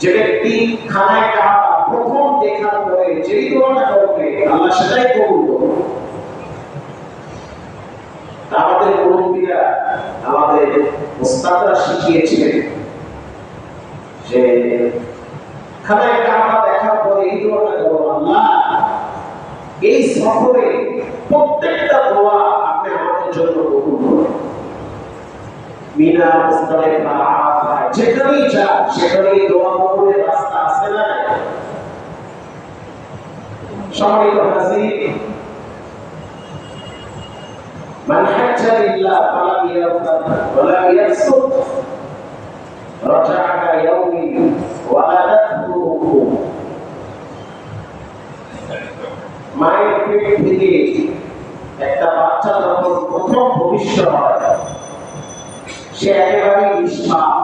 যে ব্যক্তি খানায় প্রথম দেখার পরে যেই দোয়াটা করবে আল্লাহ সেটাই কবুল আমাদের মুরব্বীরা আমাদের ওস্তাদরা শিখিয়েছিলেন যে খানায় কাবা দেখার পরে এই দোয়াটা করো আল্লাহ এই সফরে প্রত্যেকটা দোয়া আপনি আমাদের জন্য কবুল করুন। মিনা মুস্তালিফা আরাফা যেখানেই যা সেখানেই দোয়া কবুলের রাস্তা আছে না সম্মানিত হাজির من حج لله فلم يرفث ولم يفسق رجع كيوم ولدته امه মায়ের পেট থেকে একটা বাচ্চা যখন প্রথম ভবিষ্য হয় সে একেবারেই নিষ্পাপ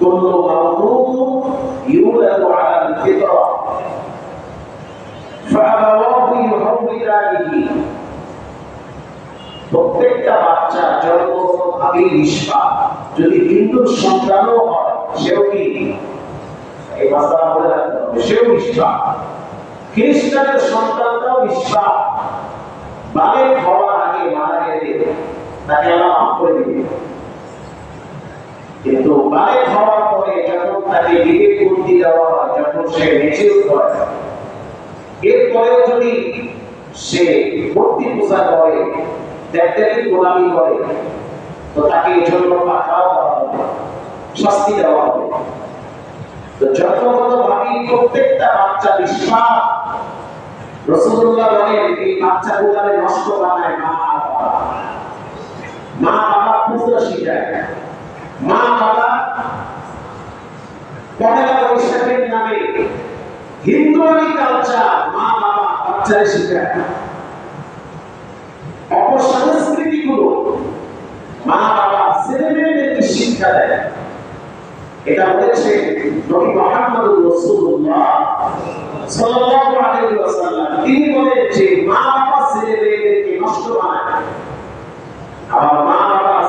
كل مولود يولد على الفطرة فأبواه يهودانه প্রত্যেকটা বাচ্চা জন্মভাবে নিষ্পাপ যদি হিন্দু সন্তানও হয় সেও কি এই মাসলা বলে রাখতে হবে সেও নিষ্পাপ খ্রিস্টানের সন্তানটাও নিষ্পাপ বালেক হওয়ার আগে মারা গেলে তাকে আল্লাহ মাফ করে দিবে কিন্তু বালেক হওয়ার পরে যখন তাকে বিবেক বুদ্ধি দেওয়া হয়, যখন সে মেচিউর হয় এরপরেও যদি সে মূর্তি পূজা করে দেবদেবীর গোলামি করে, তো তাকে এই জন্য পাঠাও দেওয়া হবে শাস্তি দেওয়া হবে। তো যথাযথ ভাবে প্রত্যেকটা বাচ্চা বিশ্বাস রসুল্লাহ বলেন, এই বাচ্চা গুলারে নষ্ট বানায়? মা বাবা মা বাবা খুচরা শিখায়। মা, বাবা, পহেলা বৈশাখের নামে কালচার মা, বাবা শিখায় অপসংস্কৃতি গুলো মা, বাবা ছেলে মেয়েদেরকে শিক্ষা দেয়। এটা বলেছে নবী মুহাম্মদ রাসূলুল্লাহ সাল্লাল্লাহু আলাইহি ওয়াসাল্লাম। তিনি বলেন যে মা, বাবা ছেলে মেয়েদেরকে নষ্ট বানায় আবার মা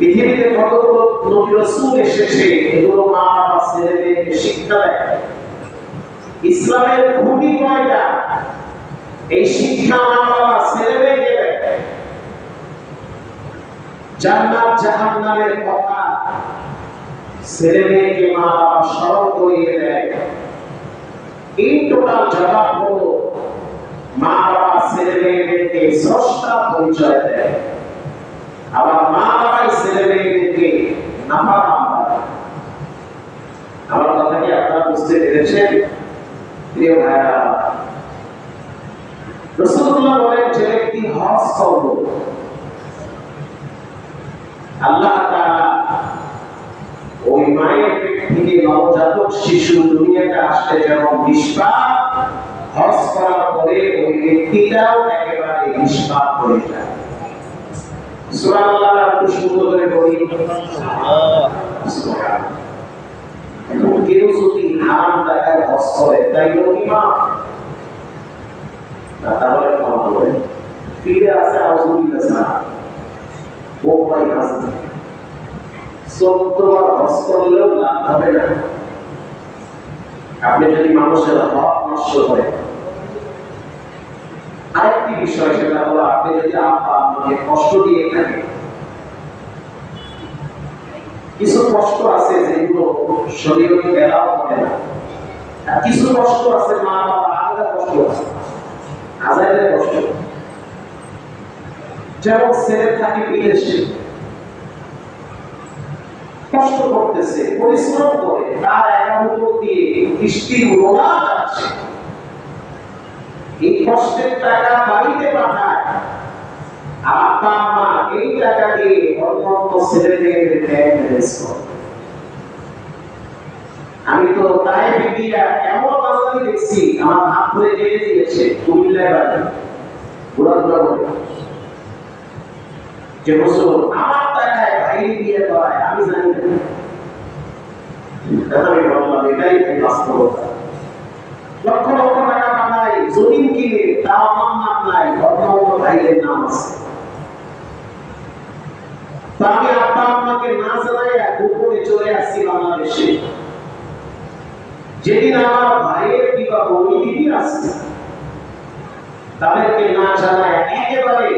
পৃথিবীতে কতগুলো নবী রাসূল এসেছে, এগুলো মা বাবা ছেলে শিক্ষা দেয়। ইসলামের কয়টা? এই শিক্ষা মা বাবা ছেলে মেয়েকে দেয়। জান্নাত জাহান্নামের কথা ছেলে মেয়েকে মা বাবা স্মরণ করিয়ে দেয়। এই টোটাল জবাব হলো মা বাবা ছেলে মেয়েদেরকে স্রষ্টা পরিচয় দেয়। আবার মা বাবাই ছেলে মেয়েদেরকে নামা আমার কথা কি আপনারা বুঝতে পেরেছেন? প্রিয় ভাইরা ওই মায়ের পেট থেকে নবজাতক শিশু দুনিয়াতে করার পরে ওই ব্যক্তিটাও একেবারে নিষ্পাপ হয়ে যায়। সূরা আল্লাহ একটু সুন্দর করে পড়ি এখন কেউ যদি আপনি যদি মানুষের হক নষ্ট করে আরেকটি বিষয় সেটা হলো আপনি যদি আব্বা আম্মাকে কষ্ট দিয়ে থাকেন কিছু কষ্ট আছে যেগুলো শরীরে বেলাও করে না। কিছু কষ্ট আছে মা বাবা আলাদা কষ্ট আছে। আজাইদের কষ্ট। যেমন ছেলে থাকে বিদেশে কষ্ট করতেছে, পরিশ্রম করে, তার একান্ত দিয়ে বৃষ্টি রোনা যাচ্ছে এই কষ্টের টাকা বাড়িতে পাঠায়। আব্বা আম্মা এই অন্য অন্য ছেলে মেয়েদের ব্যাংক ম্যানেজ করে। দিয়া এমন দেখছি, আমার হাত ধরে দিয়েছে বাড়ি যে হুজুর আমার টাকায় বিয়ে করায় আমি জানি না। আমি এটাই বাস্তবতা। লক্ষ লক্ষ টাকা পাঠাই জমিন কিনে, তাও আমার নাই নাম আছে। তা আব্বা আম্মাকে না জানাইয়া গোপনে চলে আসছি বাংলাদেশে। যেদিন আমার ভাইয়ের বিবাহ ওই দিনই আসছে, তাদেরকে না জানায় একেবারে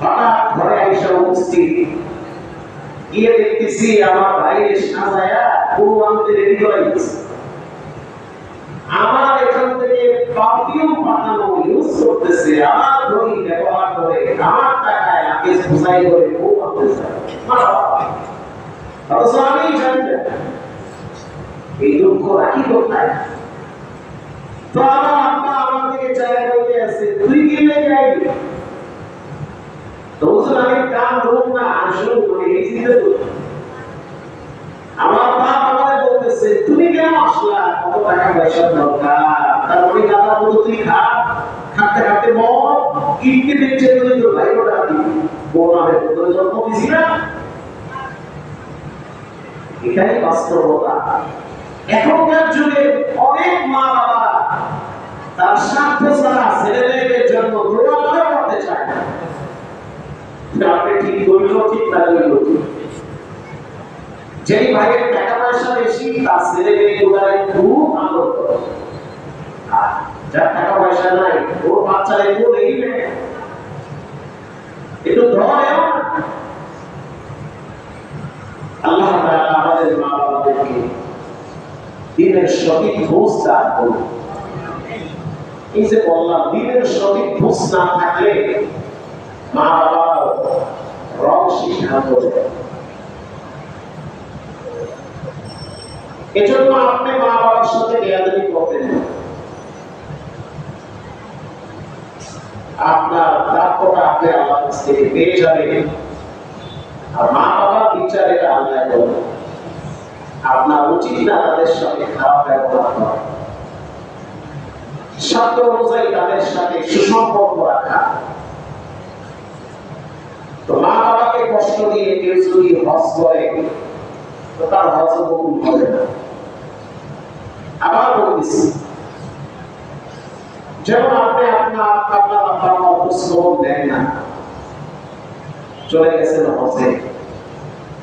হঠাৎ ঘরে এসে উপস্থিত। গিয়ে দেখতেছি আমার ভাইয়ের সাজায়া পুরো রেডি করে আমার এখান থেকে পারফিউম পাঠানো ইউজ করতেছে আমার দই ব্যবহার করে আমার টাকায় আগে বুঝাই করে বউ আনতেছে অথচ আমি জানি না এই দুঃখ রাখি কোথায় তো আমার আব্বা আমার দিকে চায় বলতে আছে তুই কি লেগে কিনতে দেখছে তোর ভাই ওটা দিবি বোন আমি তোর জন্ম দিছি না এটাই বাস্তবতা। এখনকার যুগে অনেক মা বাবা তার স্বার্থ ছাড়া ছেলে মেয়েদের জন্য দৌড়াদৌড়ি করতে চায় না। আপনি ঠিক করল ঠিক না করল যেই ভাইয়ের টাকা পয়সা বেশি, তার ছেলে মেয়ে গুলারে খুব আর যার টাকা পয়সা নাই, ওর বাচ্চারা একটু দেখবে আল্লাহ আমাদের মা বাবাদেরকে দিনের সঠিক দান করুন। এজন্য মা বাবার সাথে আপনার প্রাপ্যটা আপনি আল্লাহর কাছ থেকে পেয়ে যাবেন। আর মা বাবার বিচার এটা আল্লাহ করবে আপনার উচিত না তাদের সাথে খারাপ ব্যবহার করা। শব্দ অনুযায়ী তাদের সাথে সুসম্পর্ক রাখা। তো মা বাবাকে কষ্ট দিয়ে কেউ যদি হজ করে, তো তার হজ কবুল হবে না। আবার বলতেছি যেমন আপনি আপনার আপনার আপনার খোঁজখবর নেন না। চলে গেছেন হজে।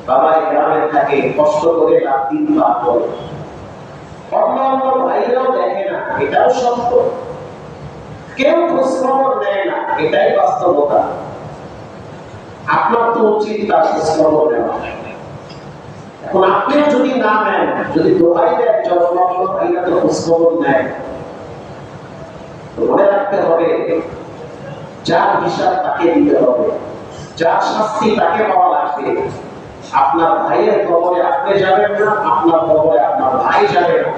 বাবা গ্রামে থাকে, কষ্ট করে রাত দিন পার করে অন্য অন্য ভাইরাও দেখে না, এটাও সত্য। কেউ খোঁজখবর নেয় না, এটাই বাস্তবতা। আপনার তো উচিত তার নেওয়া। এখন আপনিও যদি না নেন, যদি দোহাই দেন, জনগণ, ভাইরা তো খোঁজখবর নেয়। হবে। যার হিসাব তাকে দিতে হবে। যার শাস্তি তাকে পাওয়া লাগবে। আপনার ভাইয়ের কবরে আপনি যাবেন না, আপনার কবরে আপনার ভাই যাবে না।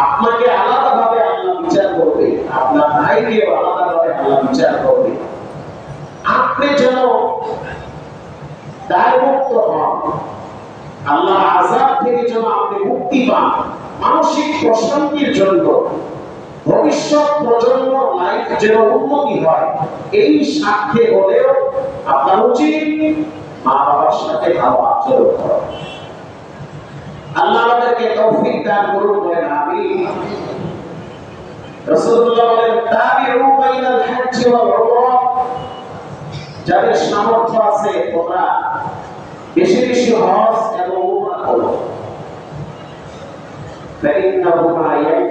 আপনাকে আলাদাভাবে আল্লাহ বিচার করবে। আপনার ভাইকে আলাদাভাবে আল্লাহ বিচার করবে। আপনি যেন দায়মুক্ত হন। আল্লাহ আজাব থেকে যেন আপনি মুক্তি পান। মানসিক প্রশান্তির জন্য। ভবিষ্যৎ প্রজন্ম লাইফ যেন উন্নতি হয় এই স্বার্থে হলেও আপনার উচিত মা বাবার সাথে ভালো আচরণ করা আল্লাহ আমাদেরকে তৌফিক দান করুন বলেন আমি রাসূলুল্লাহ বলেন তাবিউ বাইনাল হজ্জ ওয়াল উমরা যাদের সামর্থ্য আছে তোমরা বেশি বেশি হজ এবং উমরা করো فإنهما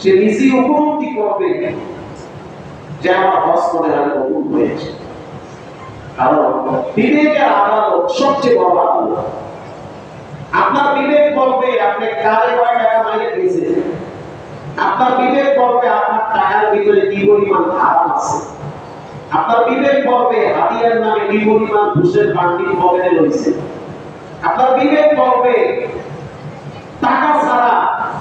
সে নিজে উপলব্ধি করবে যে আমার কবুল হয়েছে। কারণ বিবেকের আদালত সবচেয়ে বড় আদালত। আপনার বিবেক বলবে, আপনি কয় টাকা দিয়েছেন আপনার বিবেক বলবে, আপনার টাকার ভিতরে কি পরিমাণ আছে? আপনার বিবেক বলবে, হাতিয়ার নামে কি পরিমাণ ঘুষের বান্ডিল পকেটে রয়েছে? আপনার বিবেক বলবে, টাকা ছাড়া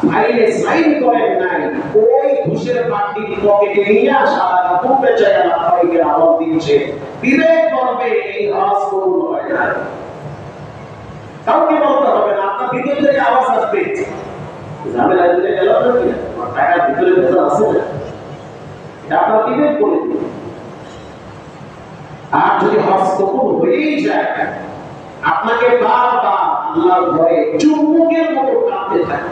ফাইলে সাইন করেন নাই। ওই ঘুষের বান্ডিল পকেটে নিয়ে সারা আপনাকে দিচ্ছে। বিবেক বলবে, এই হয় না কাউকে বলতে হবে না, আপনার ভিতর থেকে আওয়াজ আসবে। ঝামেলা দিলে গেল টাকার ভিতরে ভেতর আছে না? এটা আপনার বিবেক আর যদি হজ কবুল হয়েই যায়, আপনাকে বারবার আল্লাহর ঘরে চুম্বকের মতো কাঁদতে থাকে।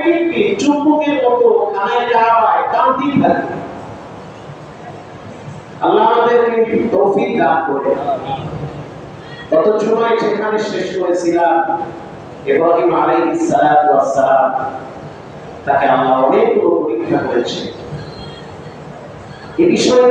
অটোমেটিকলি চুম্বকের মতো খানায় কাবায় টানতেই থাকে আল্লাহ আমাদেরকে তৌফিক দান করে গত জুমায় যেখানে শেষ করেছিলাম ইব্রাহিম তাকে আল্লাহ অনেকগুলো পরীক্ষা করেছে। এ বিষয়